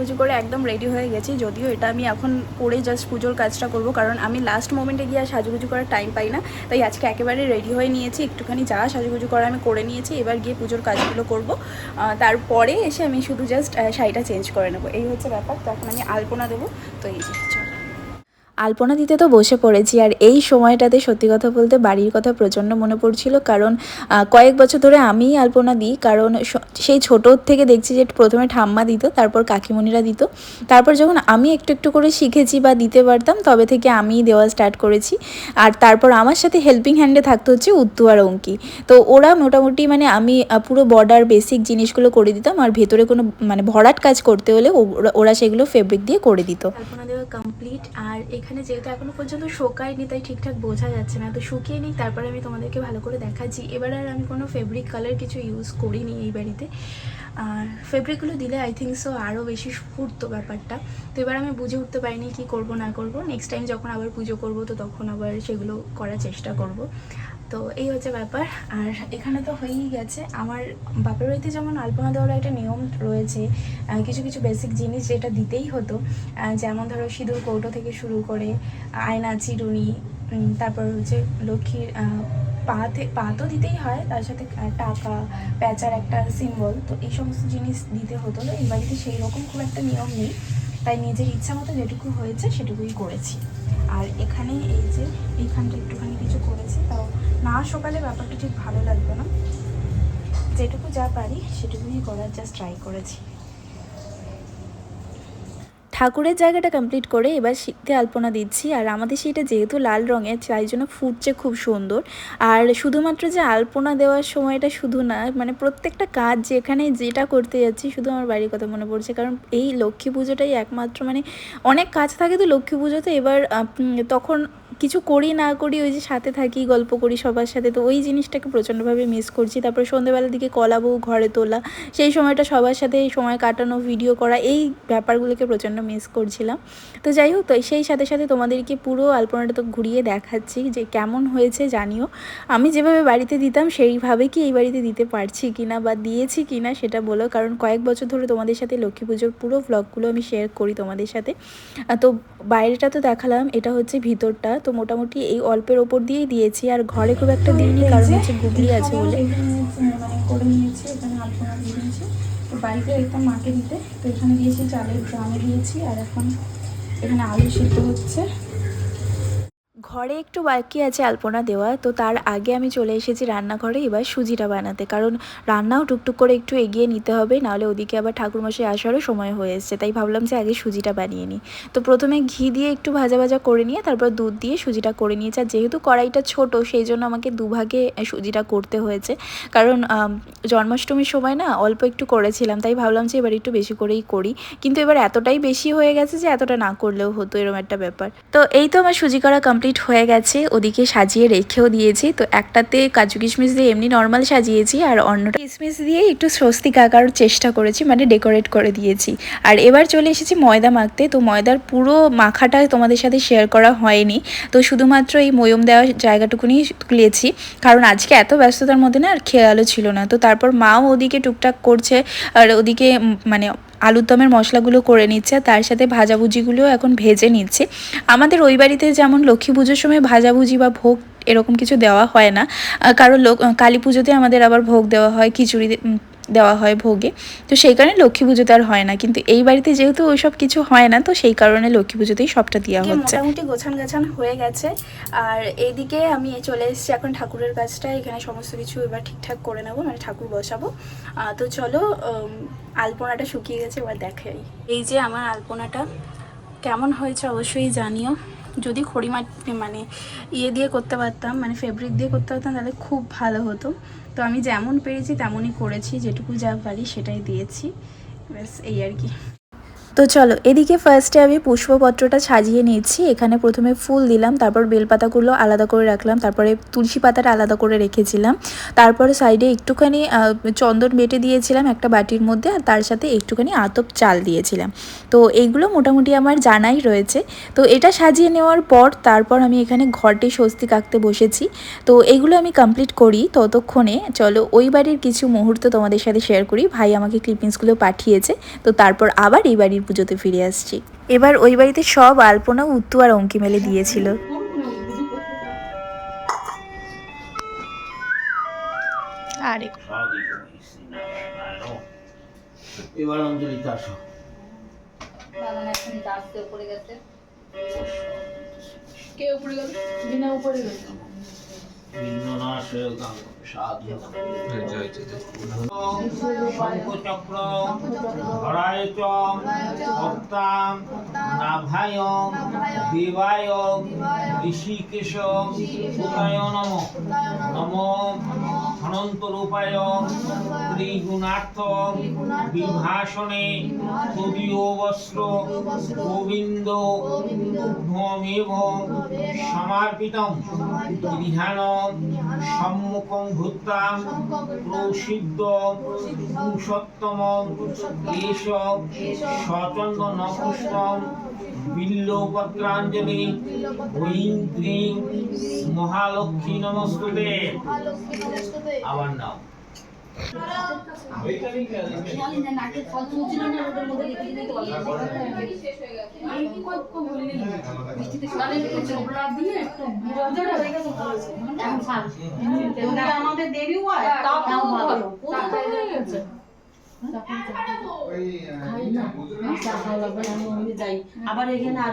করে করে একদম রেডি হয়ে গেছি। যদিও এটা আমি এখন পরে জাস্ট পুজোর কাজটা করব, কারণ আমি লাস্ট মোমেন্টে গিয়ে সাজুগুজু করার টাইম পাই না। তাই আজকে একেবারে রেডি হয়ে নিয়েছি। একটুখানি যা সাজুগুজু করা আমি করে নিয়েছি, এবার গিয়ে পুজোর কাজগুলো করব। তারপরে এসে আমি শুধু জাস্ট শাড়িটা চেঞ্জ করে নেব। এই হচ্ছে ব্যাপার। তো এখন আমি আলপনা দেবো। তো এই যে আলপনা দিতে তো বসে পড়েছি আর এই সময়টাতে সত্যি কথা বলতে বাড়ির কথা প্রচণ্ড মনে পড়ছিল কারণ কয়েক বছর ধরে আমিই আলপনা দিই কারণ সেই ছোটোর থেকে দেখছি যে প্রথমে ঠাম্মা দিত, তারপর কাকিমণিরা দিত। তারপর যখন আমি একটু একটু করে শিখেছি বা দিতে পারতাম, তবে থেকে আমিই দেওয়া স্টার্ট করেছি। আর তারপর আমার সাথে হেল্পিং হ্যান্ডে থাকতে হচ্ছে উত্তু আর অঙ্কি। তো ওরা মোটামুটি মানে আমি পুরো বর্ডার বেসিক জিনিসগুলো করে দিতাম আর ভেতরে কোনো মানে ভরাট কাজ করতে হলে ওরা- সেগুলো ফেব্রিক দিয়ে করে দিত। কমপ্লিট আর যেহেতু এখনও পর্যন্ত শোকায়নি, তাই ঠিকঠাক বোঝা যাচ্ছে না। তো শুকিয়ে নিই তারপরে আমি তোমাদেরকে ভালো করে দেখাচ্ছি। এবার আর আমি কোনো ফেব্রিক কালার কিছু ইউজ করিনি এই বাড়িতে। আর ফেব্রিকগুলো দিলে আই থিঙ্ক সো আরও বেশি ফুটতো ব্যাপারটা। তো এবার আমি বুঝে উঠতে পারিনি কি করব, না করব। নেক্সট টাইম যখন আবার পুজো করব, তো তখন আবার সেগুলো করার চেষ্টা করব। তো এই হচ্ছে ব্যাপার। আর এখানে তো হয়েই গেছে। আমার বাপের বাড়িতে যেমন আলপনা দেওয়ার একটা নিয়ম রয়েছে কিছু কিছু বেসিক জিনিস যেটা দিতেই হতো যেমন ধরো সিঁদুর কৌটো থেকে শুরু করে, আয়না, চিরুনি তারপর হচ্ছে লক্ষ্মীর পাতে পা তো দিতেই হয়, তার সাথে টাকা প্যাচার একটা সিম্বল তো এই সমস্ত জিনিস দিতে হতো। তো এই বাড়িতে সেই রকম খুব একটা নিয়ম নেই, তাই নিজের ইচ্ছা মতো যেটুকু হয়েছে সেটুকুই করেছি। আর এখানে এই যে এইখানটা একটুখানি কিছু করেছি, তাও না সকালে ব্যাপারটা ঠিক ভালো লাগবে না। যেটুকু যা পারি সেটুকুই করার জাস্ট ট্রাই করেছি। ঠাকুরের জায়গাটা কমপ্লিট করে এবার শীতে আলপনা দিচ্ছি। আর আমাদের সেইটা যেহেতু লাল রঙের, তাই জন্য ফুটছে খুব সুন্দর। আর শুধুমাত্র যে আলপনা দেওয়ার সময়টা শুধু না মানে প্রত্যেকটা কাজ যেখানে যেটা করতে যাচ্ছি, শুধু আমার বাড়ির কথা মনে পড়ছে। কারণ এই লক্ষ্মী পুজোটাই একমাত্র মানে অনেক কাজ থাকে তো লক্ষ্মী পুজোতে। এবার তখন কিছু করি না করি, ওই যে সাথে থাকি, গল্প করি সবার সাথে, তো ওই জিনিসটাকে প্রচণ্ডভাবে মিস করছি। তারপরে সন্ধ্যেবেলার দিকে কলা বউ ঘরে তোলা, সেই সময়টা সবার সাথে সময় কাটানো ভিডিও করা, এই ব্যাপারগুলোকে প্রচণ্ড মিস করছিলাম। তো যাই হোক, তো সেই সাথে সাথে তোমাদেরকে পুরো আলপনাটা তো ঘুরিয়ে দেখাচ্ছি, যে কেমন হয়েছে জানিও। আমি যেভাবে বাড়িতে দিতাম, সেইভাবে কি এই বাড়িতে দিতে পারছি কিনা বা দিয়েছি কিনা সেটা বলো, কারণ কয়েক বছর ধরে তোমাদের সাথে লক্ষ্মী পুজোর পুরো ব্লগগুলো আমি শেয়ার করি তোমাদের সাথে। তো বাইরেটা তো দেখালাম, এটা হচ্ছে ভিতরটা, তো মোটামুটি এই অল্পের ওপর দিয়েই দিয়েছি। আর ঘরে খুব একটা দিইনি কারণ হচ্ছে গুগলি আছে বলে। মানে করে নিয়েছি এখানে আলপনা দিয়ে দিয়েছি। তো বাড়িতে একদম মাকে দিতে। তো এখানে দিয়েছি চালের ড্রামে দিয়েছি আর এখন এখানে আলু সিদ্ধ হচ্ছে। ঘরে একটু বাকি আছে আলপনা দেওয়া, তো তার আগে আমি চলে এসেছি রান্নাঘরে, এবার সুজিটা বানাতে। কারণ রান্নাও টুকটুক করে একটু এগিয়ে নিতে হবে, নাহলে ওদিকে আবার ঠাকুরমশাই আসারও সময় হয়ে এসছে, তাই ভাবলাম যে আগে সুজিটা বানিয়ে নিই। তো প্রথমে ঘি দিয়ে একটু ভাজা ভাজা করে নিয়ে, তারপর দুধ দিয়ে সুজিটা করে নিয়েছি। আর যেহেতু কড়াইটা ছোট, সেই জন্য আমাকে দুভাগে সুজিটা করতে হয়েছে। কারণ জন্মাষ্টমীর সময় না অল্প একটু করেছিলাম, তাই ভাবলাম যে এবার একটু বেশি করেই করি। কিন্তু এবার এতটাই বেশি হয়ে গেছে যে এতটা না করলেও হতো এরকম একটা ব্যাপার। তো এই তো আমার সুজি করা কমপ্লিট হয়ে গেছে, ওদিকে সাজিয়ে রেখেও দিয়েছি। তো একটাতে কাজু কিশমিশ দিয়ে এমনি নর্মাল সাজিয়েছি আর অন্যটা কিশমিশ দিয়ে একটু স্বস্তিক আঁকার চেষ্টা করেছি মানে ডেকোরেট করে দিয়েছি। আর এবার চলে এসেছি ময়দা মাখতে। তো ময়দার পুরো মাখাটা তোমাদের সাথে শেয়ার করা হয়নি। তো শুধুমাত্র এই ময়ম দেওয়ার জায়গাটুকুনি তুলেছি কারণ আজকে এত ব্যস্ততার মধ্যে না আর খেয়ালও ছিল না। তো তারপর মাও ওদিকে টুকটাক করছে, আর ওদিকে মানে আলুর দমের মশলাগুলো করে নিচ্ছে, তার সাথে ভাজাভুজিগুলো এখন ভেজে নিচ্ছে। আমাদের ওই বাড়িতে যেমন লক্ষ্মী পুজোর সময় ভাজাভুজি বা ভোগ এরকম কিছু দেওয়া হয় না। কারও লোক কালী পুজোতে আমাদের আবার ভোগ দেওয়া হয়, খিচুড়ি দেওয়া হয় ভোগে। তো সেই কারণে লক্ষ্মী পুজোতে আর হয় না। কিন্তু এই বাড়িতে যেহেতু ওইসব কিছু হয় না তো সেই কারণে লক্ষ্মী পুজোতেই সবটা দেওয়া হচ্ছে। মোটামুটি গোছান গাছান হয়ে গেছে। আর এইদিকে আমি চলে এসেছি এখন ঠাকুরের কাজটা। এখানে সমস্ত কিছু এবার ঠিকঠাক করে নেব মানে ঠাকুর বসাবো। তো চলো আলপনাটা শুকিয়ে গেছে এবার দেখাই। এই যে আমার আলপনাটা কেমন হয়েছে অবশ্যই জানিও। যদি খড়িমাট মানে ইয়ে দিয়ে করতে পারতাম মানে ফেব্রিক দিয়ে করতে পারতাম তাহলে খুব ভালো হতো। তো আমি যেমন পেরেছি তেমনই করেছি, যেটুকু যা পারি সেটাই দিয়েছি। ব্যাস, এই আর কি। তো চলো, এদিকে ফার্স্টে আমি পুষ্পপত্রটা সাজিয়ে নিচ্ছি এখানে প্রথমে ফুল দিলাম, তারপর বেলপাতাগুলো আলাদা করে রাখলাম, তারপরে তুলসী পাতাটা আলাদা করে রেখেছিলাম। তারপরে সাইডে একটুখানি চন্দন বেটে দিয়েছিলাম একটা বাটির মধ্যে, আর তার সাথে একটুখানি আতপ চাল দিয়েছিলাম। তো এইগুলো মোটামুটি আমার জানাই রয়েছে। তো এটা সাজিয়ে নেওয়ার পর, তারপর আমি এখানে ঘরটি স্বস্তি আঁকতে বসেছি। তো এইগুলো আমি কমপ্লিট করি ততক্ষণে। চলো, ওই বাড়ির কিছু মুহূর্ত তোমাদের সাথে শেয়ার করি। ভাই আমাকে ক্লিপিংসগুলো পাঠিয়েছে। তো তারপর আবার এই বাড়ির পুজোতে ফিরে আসছি। এবার ওই বাড়িতে সব আলপনা উত্তু আর অঙ্কি মেলে দিয়েছিল। আরে। এবার অঞ্জলিতে আসো। বাগান এখন আসতে উপরে গেছে। ভক্তাম নাভায় দেবায় ঋষিকেশ সুতায় নম। নম। অনন্ত রূপায় ত্রিগুণার্থ বিভাষণে তদীয় বস্ত্র গোবিন্দ উদ্ধমেব সমার্পিতম গৃহাণ সম্মুখং ভূতাম প্রসিদ্ধ পুরুষোত্তম এষ সচন্দন পুষ্পম বিল্লপত্রাঞ্জলি ঐন্দ্রী মহালক্ষ্মী নমস্তুতে। আবার নাও আমাদের দেরি হয় তাও ভালো। আবার এখানে আর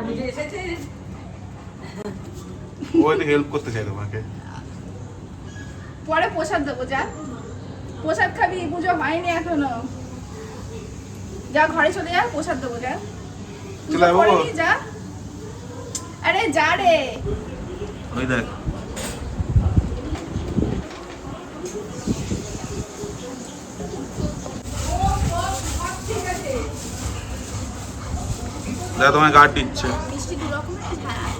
ওই তো হেল্প করতে চাই তোমাকে। পরে প্রসাদ দেবো যা। প্রসাদ খাবি পুজো হয়নি এখনও। যা ঘরে চলে যা প্রসাদ দেবো যা। চলে যা। আরে যা রে। ওই দেখ দেখ তোমায় গার্ড দিচ্ছে মিষ্টি দু রকমের হ্যাঁ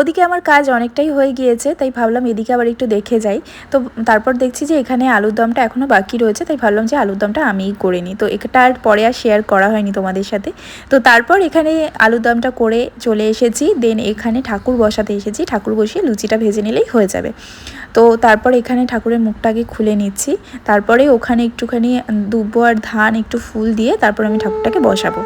ওদিকে আমার কাজ অনেকটাই হয়ে গিয়েছে, তাই ভাবলাম এদিকে আবার একটু দেখে যাই। তো তারপর দেখছি যে এখানে আলুর দমটা এখনও বাকি রয়েছে, তাই ভাবলাম যে আলুর দমটা আমিই করে নিই। তো এটা আর পরে আর শেয়ার করা হয়নি তোমাদের সাথে। তো তারপর এখানে আলুর দমটা করে চলে এসেছি দেন এখানে ঠাকুর বসাতে এসেছি, ঠাকুর বসিয়ে লুচিটা ভেজে নিলেই হয়ে যাবে। তো তারপর এখানে ঠাকুরের মুখটাকে খুলে নিচ্ছি, তারপরে ওখানে একটুখানি দুব্বো আর ধান একটু ফুল দিয়ে তারপর আমি ঠাকুরটাকে বসাবো।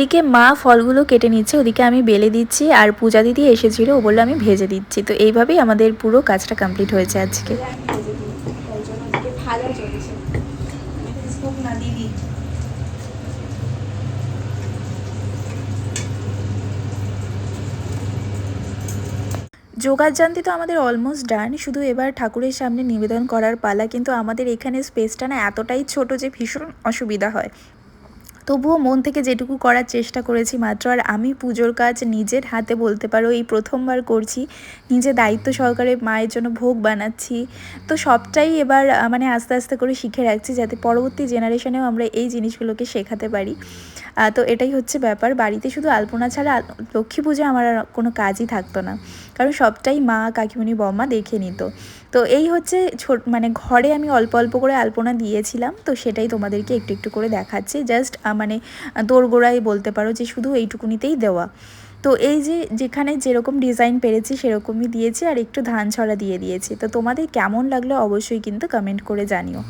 এদিকে মা ফলগুলো কেটে নিচ্ছে, ওদিকে আমি বেলে দিচ্ছি আর পূজা দিদি এসেছিল, ও বলল আমি ভেজে দিচ্ছি। তো এইভাবেই আমাদের পুরো কাজটা কমপ্লিট হয়েছে আজকে। যোগারযান্তি তো আমাদের অলমোস্ট ডান শুধু এবার ঠাকুরের সামনে নিবেদন করার পালা, কিন্তু আমাদের এখানে স্পেসটা না এতটাই ছোট যে ভীষণ অসুবিধা হয়। তবুও মন থেকে যেটুকু করার চেষ্টা করেছি মাত্র, আর আমি পুজোর কাজ নিজের হাতে বলতে পারো, এই প্রথমবার করছি, নিজে দায়িত্ব সহকারে মায়ের জন্য ভোগ বানাচ্ছি। তো সবটাই এবার মানে আস্তে আস্তে করে শিখে রাখছি যাতে পরবর্তী জেনারেশনেও আমরা এই জিনিসগুলোকে শেখাতে পারি। তো এটাই হচ্ছে ব্যাপার, বাড়িতে শুধু আলপনা ছাড়া লক্ষ্মী পুজো আমার আর কোনো কাজই থাকতো না। কারণ সবটাই মা, কাকিমণি বম্মা দেখে নিত। তো এই হচ্ছে ছোট মানে ঘরে আমি অল্প অল্প করে আলপনা দিয়েছিলাম, তো সেটাই তোমাদেরকে একটু একটু করে দেখাচ্ছি। জাস্ট মানে দোরগোড়াই বলতে পারো যে শুধু এইটুকুনিতেই দেওয়া। তো এই যে যেখানে যেরকম ডিজাইন পেরেছি সেরকমই দিয়েছি আর একটু ধান ছড়া দিয়ে দিয়েছি। তো তোমাদের কেমন লাগল অবশ্যই কিন্তু কমেন্ট করে জানিও।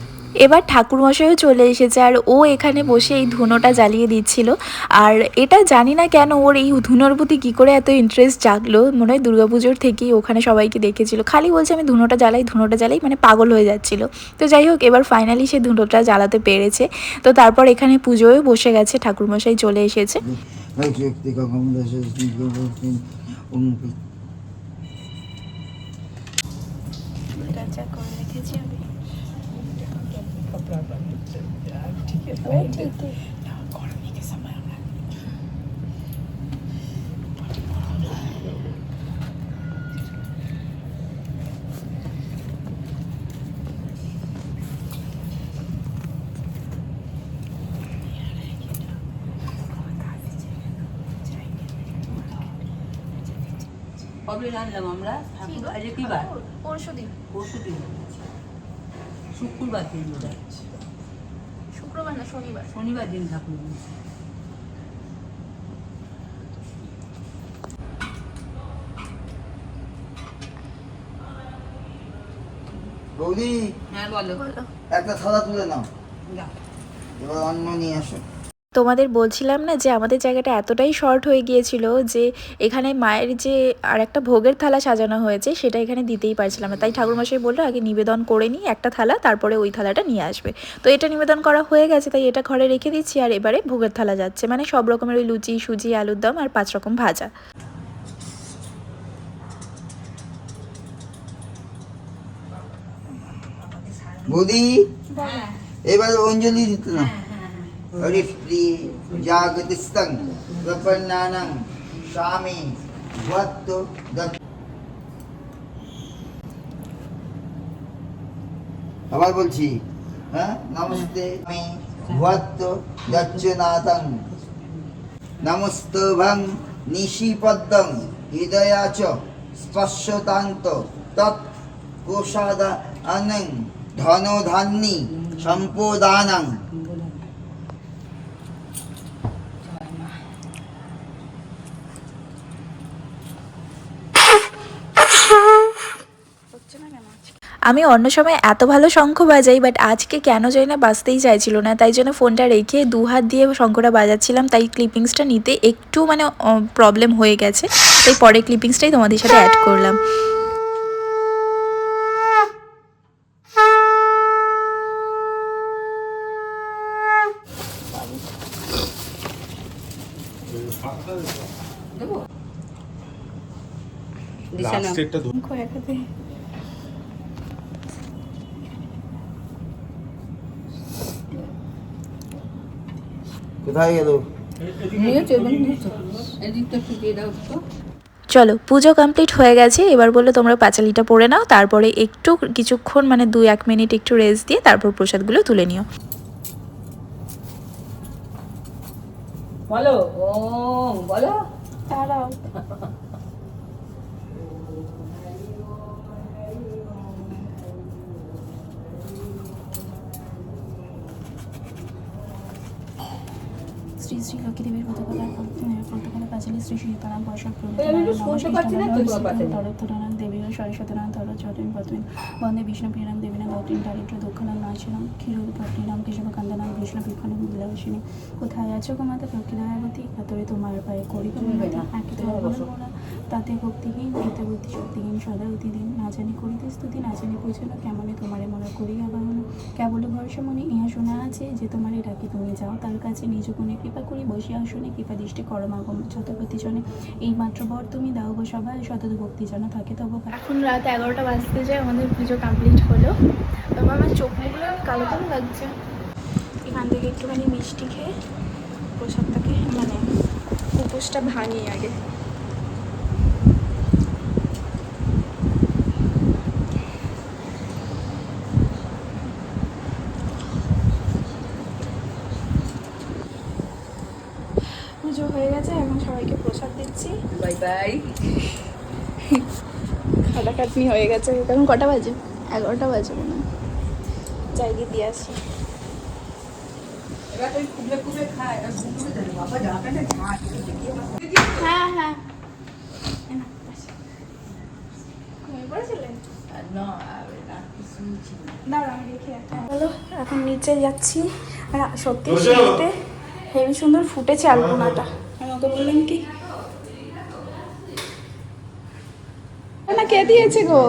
এবার ঠাকুরমশাইও চলে এসেছে আর ও এখানে বসে এই ধুনোটা জ্বালিয়ে দিচ্ছিল। আর এটা জানি না কেন ওর এই ধুনোর প্রতি কী করে এত ইন্টারেস্ট জাগলো। মনে হয় দুর্গাপুজোর থেকেই ওখানে সবাইকে দেখেছিল। খালি বলছে আমি ধুনোটা জ্বালাই ধুনোটা জ্বালাই মানে পাগল হয়ে যাচ্ছিল। তো যাই হোক এবার ফাইনালি সে ধুনোটা জ্বালাতে পেরেছে। তো তারপর এখানে পুজোয় বসে গেছে ঠাকুরমশাই চলে এসেছে। কবে রাখলাম আমরা ঠাকুর আজকে কি বার? পরশু দিন পরশু দিন শুক্রবার দিন বোধ হয়। শুক্রবার না শনিবার। শনিবার দিন ঠাকুর বৌদি হ্যাঁ বলো। একটা থালা তুলে নাও। এবার অন্য নিয়ে আসো। তোমাদের বলছিলাম না যে আমাদের জায়গাটা এতটাই শর্ট হয়ে গিয়েছিল যে এখানে মায়ের যে আর একটা ভোগের থালা সাজানো হয়েছে সেটা এখানে দিতেই পারছিলাম না। তাই ঠাকুরমশাই বলল আগে নিবেদন করে নিই একটা থালা তারপরে ওই থালাটা নিয়ে আসবে। তো এটা নিবেদন করা হয়ে গেছে তাই এটা ঘরে রেখে দিচ্ছি আর এবারে ভোগের থালা যাচ্ছে। মানে সব রকমের ওই লুচি সুজি আলুর দম আর পাঁচ রকম ভাজা। বৌদি? এবার অঞ্জলি দিতে না হরিপ্রি জাগতিস্তং প্রপন্নানং স্বামী ভক্ত দত্ত আবার বলছি হ্যাঁ? নমস্তে, আমি ভক্ত দচ্চনাথং নমস্তভং নিশিপদ্মং হৃদয়াচ স্পর্শতান্ত তৎ কোষাদা অনং ধনধান্যি সম্পদানং। আমি অন্য সময় এত ভালো শঙ্খ বাজাই বাট আজকে কেন জানি না বাজতেই চাইছিল না। তাই জন্য ফোনটা রেখে দু হাত দিয়ে শঙ্খটা বাজাচ্ছিলাম। তাই ক্লিপিংসটা নিতে একটু মানে প্রবলেম হয়ে গেছে। তাই পরে ক্লিপিংসটাই তোমাদের সাথে অ্যাড করলাম। দেবো? দিশা নাও। শঙ্খ এক হাতে কোথায় গেল? চলো পুজো কমপ্লিট হয়ে গেছে। এবার বলল তোমরা পাঁচালিটা পরে নাও তারপরে একটু কিছুক্ষণ মানে দুই এক মিনিট একটু রেস্ট দিয়ে তারপর প্রসাদগুলো তুলে নিও। বলো ও বলো তারাও শ্রী শ্রী লক্ষ্মী দেবীর পতাকা পতাকা পাঁচালী শ্রী সীতারাম বর্ষক শ্রী আমি একটু শুনতে পাঁচালী শ্রী তো তোমার পাশে। তরত্তরাং দেবীর সরস্বতীরাং তর চটন পদ্মিন বন্দে বিষ্ণুপ্রিয়াং দেবীনা গৌতম দারিদ্র দুঃখনাং নাম ক্ষীরোপট্টিনাম কেশবকান্দানাং বিষ্ণু বিক্ষণ বিলাসিনী। কোথায় আছো গো মাতা দক্ষিণায়তী কাতরে তোমার পায়ে করি। আঁকিতে না তাতে ভক্তিহীন এতে বুদ্ধি শক্তিহীন সদা অতিদিন না জানি করিতে স্তুতি, না জানি বুঝলো কেমনে তোমারে মনে করিয়া বাহন? কেবল ভরসা মনে ইহা শোনা আছে যে তোমারে ডাকি তুমি যাও তার কাছে, নিজ গুণে কৃপা করি বসে আসনে কৃপা দৃষ্টি করমাগম জনে এই মাত্র বর তুমি দাও গো সবাই শতদ ভক্তি যেন থাকে তবু এখন রাত এগারোটা বাজতে যায়, আমাদের পুজো কমপ্লিট হলো। তারপর আমার চোখ মুখগুলো কালো কালো লাগছে। এখান থেকে একটুখানি মিষ্টি খেয়ে প্রসাদটাকে মানে উপোসটা ভাঙি আগে পুজো হয়ে গেছে এখন সবাইকে দিচ্ছি বাই বাই খাটাখাটনি হয়ে গেছে। এখন কটা বাজে? এগারোটা বাজে মনে হয়। যাই গিয়ে দিয়ে আসি। হ্যাঁ হ্যাঁ। চলো এখন নিচে যাচ্ছি। আর সত্যি হেভি সুন্দর ফুটেছে আলপনাটা। আমাকে বললেন কি কে দিয়েছে গো?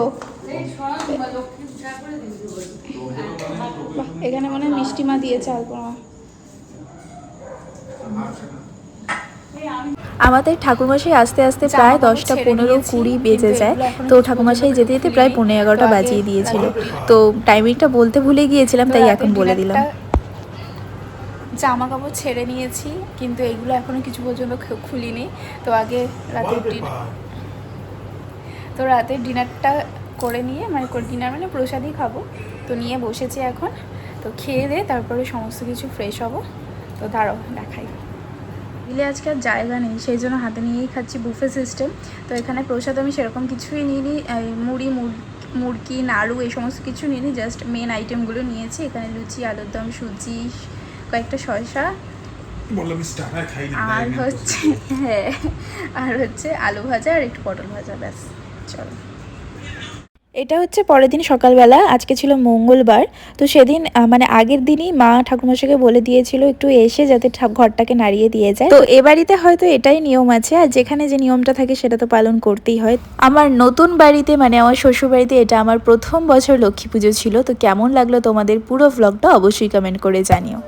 বাহ, এখানে মনে হয় মিষ্টি মা দিয়েছে আলপনা আমাদের ঠাকুরমশাই আস্তে আস্তে প্রায় দশটা পনেরো কুড়ি বেজে যায়। তো ঠাকুরমশাই যেতে যেতে প্রায়। পনেরো এগারোটা বাজিয়ে দিয়েছিল। তো টাইমিংটা বলতে ভুলে গিয়েছিলাম তাই এখন বলে দিলাম। জামা কাপড় ছেড়ে নিয়েছি কিন্তু এগুলো এখনও কিছু পর্যন্ত খুলিনি। তো আগে রাতের ডিনার তো রাতের ডিনারটা করে নিয়ে মানে ডিনার মানে প্রসাদই খাব। তো নিয়ে বসেছি এখন। তো খেয়ে দিয়ে তারপরে সমস্ত কিছু ফ্রেশ হব। তো দাঁড়াও দেখাই। দিলে আজকে আর জায়গা নেই সেই জন্য হাতে নিয়েই খাচ্ছি বুফে সিস্টেম তো এখানে প্রসাদ আমি সেরকম কিছুই নিইনি মুড়ি মুড়কি নাড়ু এই সমস্ত কিছু নিইনি জাস্ট মেন আইটেমগুলো নিয়েছি। এখানে লুচি আলুর দম সুজি কয়েকটা শসা। আর হচ্ছে হ্যাঁ আর হচ্ছে আলু ভাজা আর একটু পটল ভাজা ব্যাস। চলো এটা হচ্ছে পরের দিন সকালবেলা, আজকে ছিল মঙ্গলবার। তো সেদিন মানে আগের দিনই মা ঠাকুরমশাইকে বলে দিয়েছিল একটু এসে যাতে ঘরটাকে নাড়িয়ে দিয়ে যায়। তো এ বাড়িতে হয়তো এটাই নিয়ম আছে, আর যেখানে যে নিয়মটা থাকে সেটা তো পালন করতেই হয়। আমার নতুন বাড়িতে মানে আমার শ্বশুর বাড়িতে এটা আমার প্রথম বছর লক্ষ্মী পুজো ছিল। তো কেমন লাগল তোমাদের পুরো ভ্লগটা অবশ্যই কমেন্ট করে জানিও।